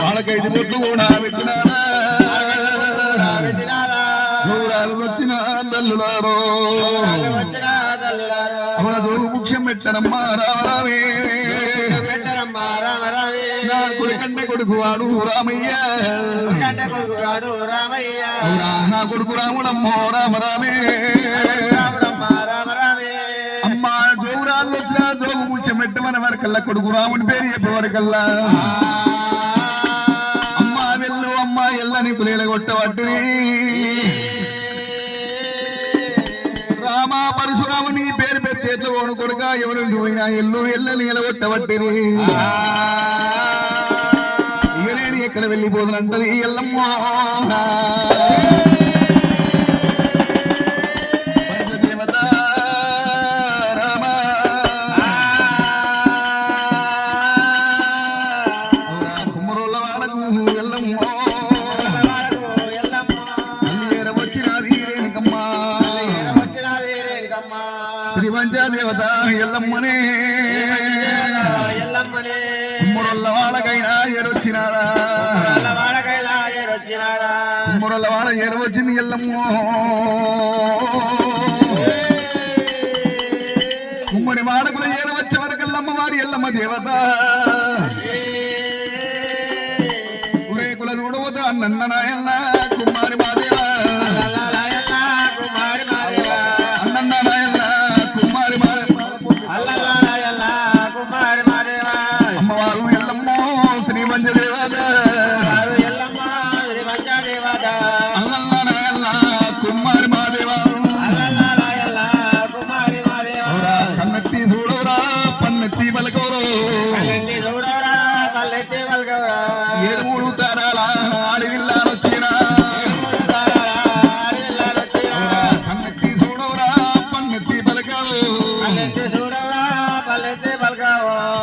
వాళ్ళకైదు బొట్టు కూడా పెట్టినారా. దూరాలు వచ్చిన తల్లులారో అవన దూరు ముఖ్యం పెట్టడమ్మా రామరామే నా కొడుకంటే కొడుకు వాడు రామయ్య. నా కొడుకు రాముడమ్మో రామరామే. పెట్టమని వరకల్లా కొడుకు రాముడి పేరు చెప్పే వరకల్లా అమ్మా వెళ్ళు అమ్మా ఎల్లని పులేల రామా రామ పరశురాముని పేరు పెట్టి ఎట్లా ఓను కొడుక? ఎవరు పోయినా ఎల్లు ఎల్లని ఎలగొట్టబట్టిని ఇక నేను ఎక్కడ వెళ్ళిపోదునంటది ఎల్లమ్మా. శ్రీవంజ దేవత ఎల్లమ్మనే. కుమ్మరోళ్ళ వాళ్ళకైనా ఎరొచ్చినారా కుమ్మరోళ్ళ వాళ్ళ ఎరవచ్చింది ఎల్లమ్మ. కుమ్మరి వాడకుల ఏరవచ్చే వరకల్లమ్మ వారి ఎల్లమ్మ దేవత. ఒరే కుల చూడవద్దు ఏడు మూడు తరాల అడవిల్లానొచ్చినా కన్నెత్తి చూడవురా పన్నెత్తి పలకవు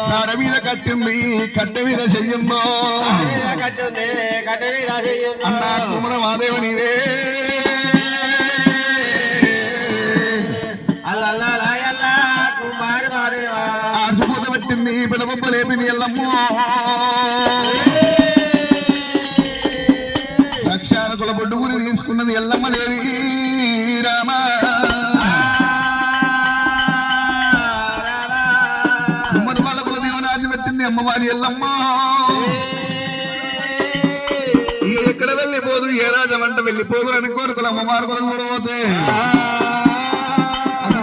సార మీద కట్టింది కట్టె మీద చెయ్యందో. అన్న కుమర మాదేవ నీవే. ఆడుచుకోత పట్టింది పిలబొబ్బ లేపింది బొడ్డుగుని ఎల్లమ్మ దేవి రామ. కుమ్మరి వాళ్ళ కుల పెట్టింది అమ్మవారి ఎల్లమ్మ. ఎక్కడ వెళ్ళిపోదు ఏ రాజమంట వెళ్ళిపోదు అని కోరుకులు అమ్మవారి కులం కూడా పోతే. అది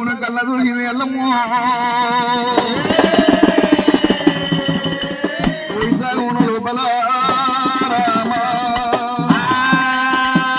ఉన్న కళ్ళ దూకింది ఎల్లమ్మ.